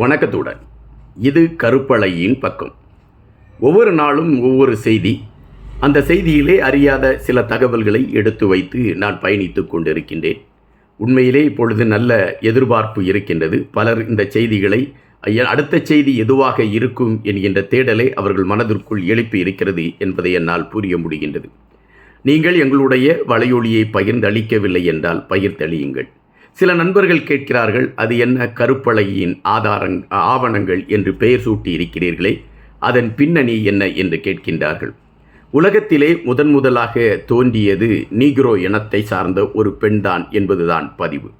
வணக்கத்துடன். இது கருப்பலையின் பக்கம். ஒவ்வொரு நாளும் ஒவ்வொரு செய்தி. அந்த செய்தியிலே அறியாத சில தகவல்களை எடுத்து வைத்து நான் பயணித்துக் கொண்டிருக்கின்றேன். உண்மையிலே இப்பொழுது நல்ல எதிர்பார்ப்பு இருக்கின்றது. பலர் இந்த செய்திகளை அடுத்த செய்தி எதுவாக இருக்கும்? என்கின்ற தேடலை அவர்கள் மனதிற்குள் எழுப்பி இருக்கிறது என்பதை என்னால் புரிய முடிகின்றது. நீங்கள் எங்களுடைய வலையொலியை பகிர்ந்தளிக்கவில்லை என்றால் பகிர்ந்தளியுங்கள். சில நண்பர்கள் கேட்கிறார்கள் அது என்ன கருப்பலையின் ஆதாரங் ஆவணங்கள் என்று பெயர் சூட்டி இருக்கிறீர்களே அதன் பின்னணி என்ன என்று கேட்கின்றார்கள். உலகத்திலே முதன் முதலாக தோன்றியது நீக்ரோ இனத்தை சார்ந்த ஒரு பெண்தான் என்பதுதான் பதிவு.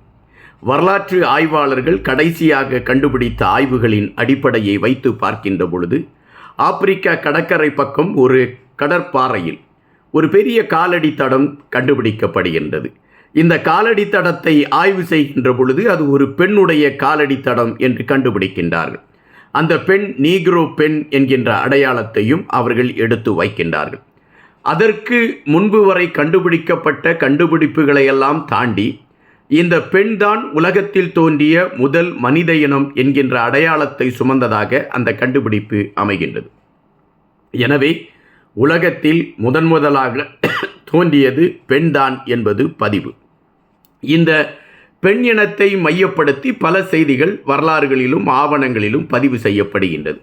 வரலாற்று ஆய்வாளர்கள் கடைசியாக கண்டுபிடித்த ஆய்வுகளின் அடிப்படையை வைத்து பார்க்கின்ற பொழுது ஆப்பிரிக்கா கடற்கரை பக்கம் ஒரு கடற்பாறையில் ஒரு பெரிய காலடி தடம் கண்டுபிடிக்கப்படுகின்றது. இந்த காலடி தடத்தை ஆய்வு செய்கின்ற பொழுது அது ஒரு பெண்ணுடைய காலடி தடம் என்று கண்டுபிடிக்கின்றார்கள். அந்த பெண் நீக்ரோ பெண் என்கின்ற அடையாளத்தையும் அவர்கள் எடுத்து வைக்கின்றார்கள். அதற்கு முன்பு வரை கண்டுபிடிக்கப்பட்ட கண்டுபிடிப்புகளை எல்லாம் தாண்டி இந்த பெண்தான் உலகத்தில் தோன்றிய முதல் மனித இனம் என்கின்ற அடையாளத்தை சுமந்ததாக அந்த கண்டுபிடிப்பு அமைகின்றது. எனவே உலகத்தில் முதன் முதலாக தோன்றியது பெண்தான் என்பது பதிவு. இந்த பெண் இனத்தை மையப்படுத்தி பல செய்திகள் வரலாறுகளிலும் ஆவணங்களிலும் பதிவு செய்யப்படுகின்றது.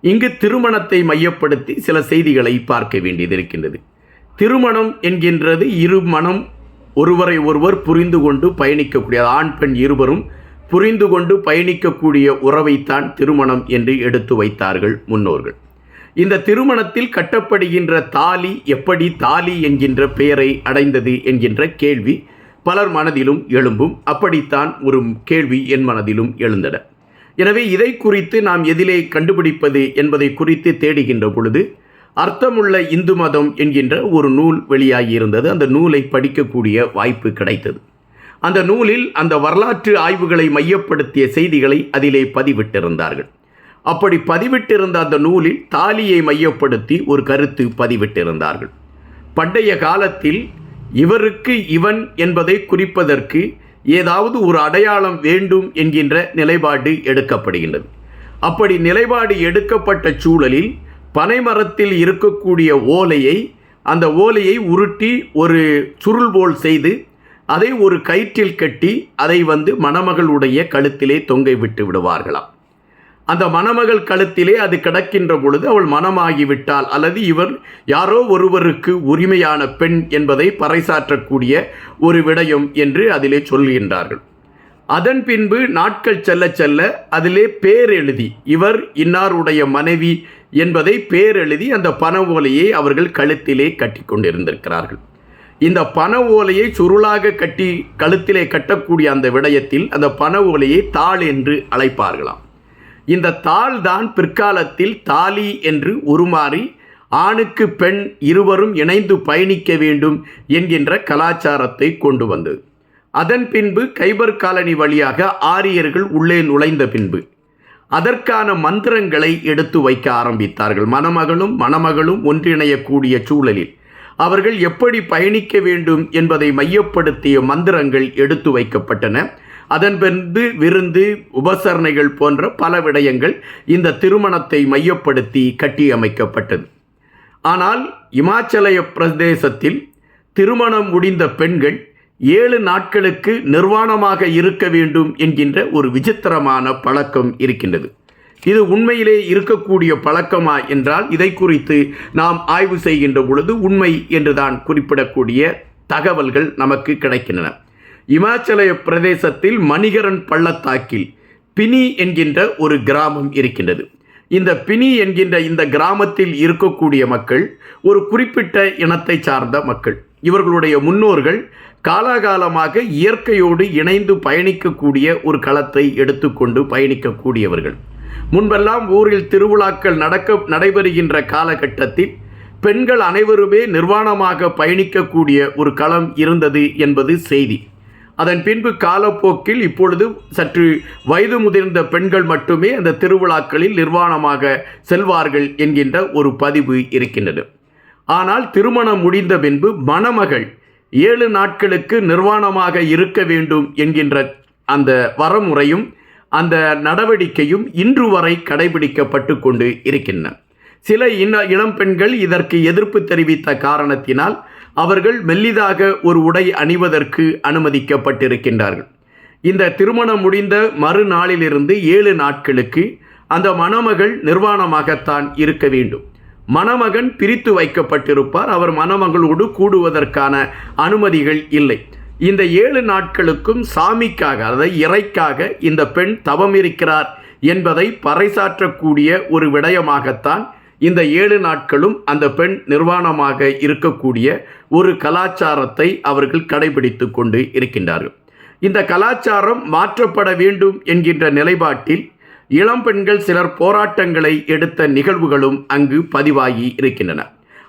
இங்கு திருமணத்தை மையப்படுத்தி சில செய்திகளை பார்க்க வேண்டியது இருக்கின்றது. திருமணம் என்கின்றது இரு மனம் ஒருவரை ஒருவர் புரிந்து கொண்டு பயணிக்கக்கூடிய ஆண் பெண் இருவரும் புரிந்து கொண்டு பயணிக்கக்கூடிய உறவைத்தான் திருமணம் என்று எடுத்து வைத்தார்கள் முன்னோர்கள். இந்த திருமணத்தில் கட்டப்படுகின்ற தாலி எப்படி தாலி என்கின்ற பெயரை அடைந்தது என்கின்ற கேள்வி பலர் மனதிலும் எழும்பும். அப்படித்தான் ஒரு கேள்வி என் மனதிலும் எழுந்தன. எனவே இதை குறித்து நாம் எதிலே கண்டுபிடிப்பது என்பதை குறித்து தேடுகின்ற பொழுது அர்த்தமுள்ள இந்து மதம் என்கின்ற ஒரு நூல் வெளியாகி இருந்தது. அந்த நூலை படிக்கக்கூடிய வாய்ப்பு கிடைத்தது. அந்த நூலில் அந்த வரலாற்று ஆய்வுகளை மையப்படுத்திய செய்திகளை அதிலே பதிவிட்டிருந்தார்கள். அப்படி பதிவிட்டிருந்த அந்த நூலில் தாலியை மையப்படுத்தி ஒரு கருத்து பதிவிட்டிருந்தார்கள். பண்டைய காலத்தில் இவருக்கு இவன் என்பதை குறிப்பதற்கு ஏதாவது ஒரு அடையாளம் வேண்டும் என்கின்ற நிலைப்பாடு எடுக்கப்படுகின்றது. அப்படி நிலைப்பாடு எடுக்கப்பட்ட சூழலில் பனைமரத்தில் இருக்கக்கூடிய ஓலையை அந்த ஓலையை உருட்டி ஒரு சுருள் போல் செய்து அதை ஒரு கயிற்றில் கட்டி அதை வந்து மணமகளுடைய கழுத்திலே தொங்கை விட்டு விடுவார்களாம். அந்த மணமகள் கழுத்திலே அது கிடக்கின்ற பொழுது அவள் மனமாகிவிட்டாள். அல்லது இவர் யாரோ ஒருவருக்கு உரிமையான பெண் என்பதை பறைசாற்றக்கூடிய ஒரு விடயம் என்று அதிலே சொல்கின்றார்கள். அதன் பின்பு நாட்கள் செல்ல செல்ல அதிலே பேர் எழுதி இவர் இன்னாருடைய மனைவி என்பதை பேர் எழுதி அந்த பண ஓலையை அவர்கள் கழுத்திலே கட்டி கொண்டிருந்திருக்கிறார்கள். இந்த பண ஓலையை சுருளாக கட்டி கழுத்திலே கட்டக்கூடிய அந்த விடயத்தில் அந்த பண ஓலையை தாள் என்று அழைப்பார்களாம். இந்த தாள் தான் பிற்காலத்தில் தாலி என்று உருமாறி ஆணுக்கு பெண் இருவரும் இணைந்து பயணிக்க வேண்டும் என்கின்ற கலாச்சாரத்தை கொண்டு வந்தது. அதன் பின்பு கைபர் காலனி வழியாக ஆரியர்கள் உள்ளே நுழைந்த பின்பு அதற்கான மந்திரங்களை எடுத்து வைக்க ஆரம்பித்தார்கள். மணமகளும் மணமகளும் ஒன்றிணையக்கூடிய சூழலில் அவர்கள் எப்படி பயணிக்க வேண்டும் என்பதை மையப்படுத்திய மந்திரங்கள் எடுத்து வைக்கப்பட்டன. அதன் பின்பு விருந்து உபசரணைகள் போன்ற பல விடயங்கள் இந்த திருமணத்தை மையப்படுத்தி கட்டியமைக்கப்பட்டது. ஆனால் இமாச்சல பிரதேசத்தில் திருமணம் முடிந்த பெண்கள் ஏழு நாட்களுக்கு நிர்வாணமாக இருக்க வேண்டும் என்கின்ற ஒரு விசித்திரமான பழக்கம் இருக்கின்றது. இது உண்மையிலே இருக்கக்கூடிய பழக்கமா என்றால் இதை குறித்து நாம் ஆய்வு செய்கின்ற பொழுது உண்மை என்றுதான் குறிப்பிடக்கூடிய தகவல்கள் நமக்கு கிடைக்கின்றன. இமாச்சல பிரதேசத்தில் மணிகரன் பள்ளத்தாக்கில் பினி என்கின்ற ஒரு கிராமம் இருக்கின்றது. இந்த பினி என்கின்ற இந்த கிராமத்தில் இருக்கக்கூடிய மக்கள் ஒரு குறிப்பிட்ட இனத்தை சார்ந்த மக்கள். இவர்களுடைய முன்னோர்கள் காலாகாலமாக இயற்கையோடு இணைந்து பயணிக்கக்கூடிய ஒரு களத்தை எடுத்துக்கொண்டு பயணிக்கக்கூடியவர்கள். முன்பெல்லாம் ஊரில் திருவிழாக்கள் நடக்க நடைபெறுகின்ற காலகட்டத்தில் பெண்கள் அனைவருமே நிர்வாணமாக பயணிக்கக்கூடிய ஒரு களம் இருந்தது என்பது செய்தி. அதன் பின்பு காலப்போக்கில் இப்பொழுது சற்று வயது முதிர்ந்த பெண்கள் மட்டுமே அந்த திருவிழாக்களில் நிர்வாணமாக செல்வார்கள் என்கின்ற ஒரு பதிவு இருக்கின்றது. ஆனால் திருமணம் முடிந்த பின்பு மணமகள் ஏழு நாட்களுக்கு நிர்வாணமாக இருக்க வேண்டும் என்கின்ற அந்த வரமுறையும் அந்த நடவடிக்கையும் இன்று வரை கடைபிடிக்கப்பட்டு கொண்டு இருக்கின்றன. சில இன இளம் பெண்கள் இதற்கு எதிர்ப்பு தெரிவித்த காரணத்தினால் அவர்கள் மெல்லிதாக ஒரு உடை அணிவதற்கு அனுமதிக்கப்பட்டிருக்கின்றார்கள். இந்த திருமணம் முடிந்த மறுநாளிலிருந்து ஏழு நாட்களுக்கு அந்த மணமகள் நிர்வாணமாகத்தான் இருக்க வேண்டும். மணமகன் பிரித்து வைக்கப்பட்டிருப்பார். அவர் மணமகளோடு கூடுவதற்கான அனுமதிகள் இல்லை. இந்த ஏழு நாட்களுக்கும் சாமிக்காக அதாவது இறைக்காக இந்த பெண் தவம் இருக்கிறார் என்பதை பறைசாற்றக்கூடிய ஒரு விடயமாகத்தான் இந்த ஏழு நாட்களும் அந்த பெண் நிர்வாணமாக இருக்கக்கூடிய ஒரு கலாச்சாரத்தை அவர்கள் கடைபிடித்து கொண்டு இருக்கின்றார்கள். இந்த கலாச்சாரம் மாற்றப்பட வேண்டும் என்கின்ற நிலைப்பாட்டில் இளம் பெண்கள் சிலர் போராட்டங்களை எடுத்த நிகழ்வுகளும் அங்கு பதிவாகி இருக்கின்றன.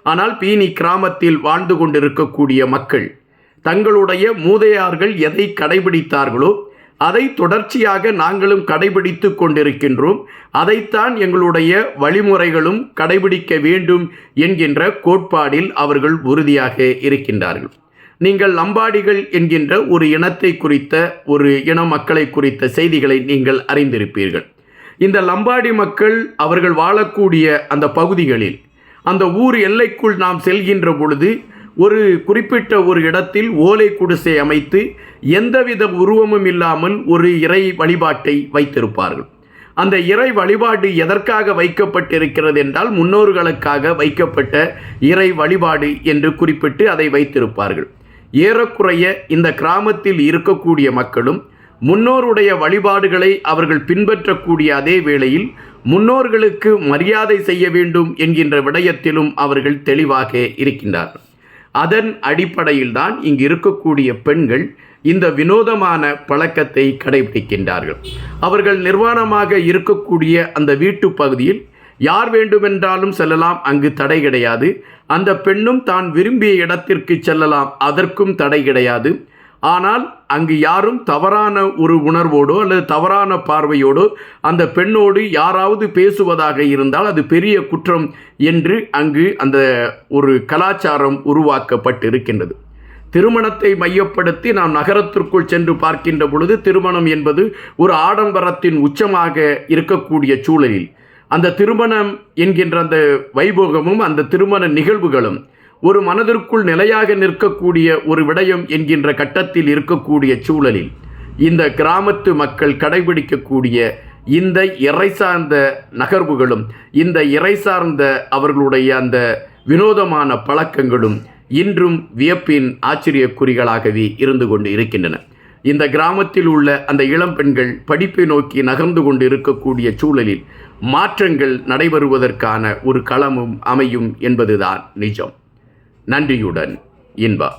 ஆனால் பீனி கிராமத்தில் வாழ்ந்து கொண்டிருக்கக்கூடிய மக்கள் தங்களுடைய மூதையார்கள் எதை கடைபிடித்தார்களோ அதை தொடர்ச்சியாக நாங்களும் கடைபிடித்து கொண்டிருக்கின்றோம். அதைத்தான் எங்களுடைய வழிமுறைகளும் கடைபிடிக்க வேண்டும் என்கின்ற கோட்பாடில் அவர்கள் உறுதியாக இருக்கின்றார்கள். நீங்கள் லம்பாடிகள் என்கின்ற ஒரு இனத்தை குறித்த ஒரு இன மக்களை குறித்த செய்திகளை நீங்கள் அறிந்திருப்பீர்கள். இந்த லம்பாடி மக்கள் அவர்கள் வாழக்கூடிய அந்த பகுதிகளில் அந்த ஊர் எல்லைக்குள் நாம் செல்கின்ற பொழுது ஒரு குறிப்பிட்ட ஒரு இடத்தில் ஓலை குடிசை அமைத்து எந்தவித உருவமும் இல்லாமல் ஒரு இறை வழிபாட்டை வைத்திருப்பார்கள். அந்த இறை வழிபாடு எதற்காக வைக்கப்பட்டிருக்கிறது என்றால் முன்னோர்களுக்காக வைக்கப்பட்ட இறை வழிபாடு என்று குறிப்பிட்டு அதை வைத்திருப்பார்கள். ஏறக்குறைய இந்த கிராமத்தில் இருக்கக்கூடிய மக்களும் முன்னோருடைய வழிபாடுகளை அவர்கள் பின்பற்றக்கூடிய அதே வேளையில் முன்னோர்களுக்கு மரியாதை செய்ய வேண்டும் என்கின்ற விடயத்திலும் அவர்கள் தெளிவாக இருக்கின்றார்கள். அதன் அடிப்படையில் தான் இங்கு இருக்கக்கூடிய பெண்கள் இந்த வினோதமான பழக்கத்தை கடைபிடிக்கின்றார்கள். அவர்கள் நிர்வாணமாக இருக்கக்கூடிய அந்த வீட்டு பகுதியில் யார் வேண்டுமென்றாலும் செல்லலாம் அங்கு தடை கிடையாது. அந்த பெண்ணும் தான் விரும்பிய இடத்திற்கு செல்லலாம் அதற்கும் தடை கிடையாது. ஆனால் அங்கு யாரும் தவறான ஒரு உணர்வோடோ அல்லது தவறான பார்வையோடோ அந்த பெண்ணோடு யாராவது பேசுவதாக இருந்தால் அது பெரிய குற்றம் என்று அங்கு அந்த ஒரு கலாச்சாரம் உருவாக்கப்பட்டிருக்கின்றது. திருமணத்தை மையப்படுத்தி நாம் நகரத்திற்குள் சென்று பார்க்கின்ற பொழுது திருமணம் என்பது ஒரு ஆடம்பரத்தின் உச்சமாக இருக்கக்கூடிய சூழலில். அந்த திருமணம் என்கின்ற அந்த வைபோகமும் அந்த திருமண நிகழ்வுகளும் ஒரு மனதிற்குள் நிலையாக நிற்கக்கூடிய ஒரு விடயம் என்கின்ற கட்டத்தில் இருக்கக்கூடிய சூழலில் இந்த கிராமத்து மக்கள் கடைபிடிக்கக்கூடிய இந்த இறை சார்ந்த நகர்வுகளும் இந்த இறை சார்ந்த அவர்களுடைய அந்த வினோதமான பழக்கங்களும் இன்றும் வியப்பின் ஆச்சரியக்குறிகளாகவே இருந்து கொண்டு இருக்கின்றன. இந்த கிராமத்தில் உள்ள அந்த இளம் பெண்கள் படிப்பை நோக்கி நகர்ந்து கொண்டு இருக்கக்கூடிய சூழலில் மாற்றங்கள் நடைபெறுவதற்கான ஒரு களமும் அமையும் என்பதுதான் நிஜம். நன்றியுடன் இன்பா.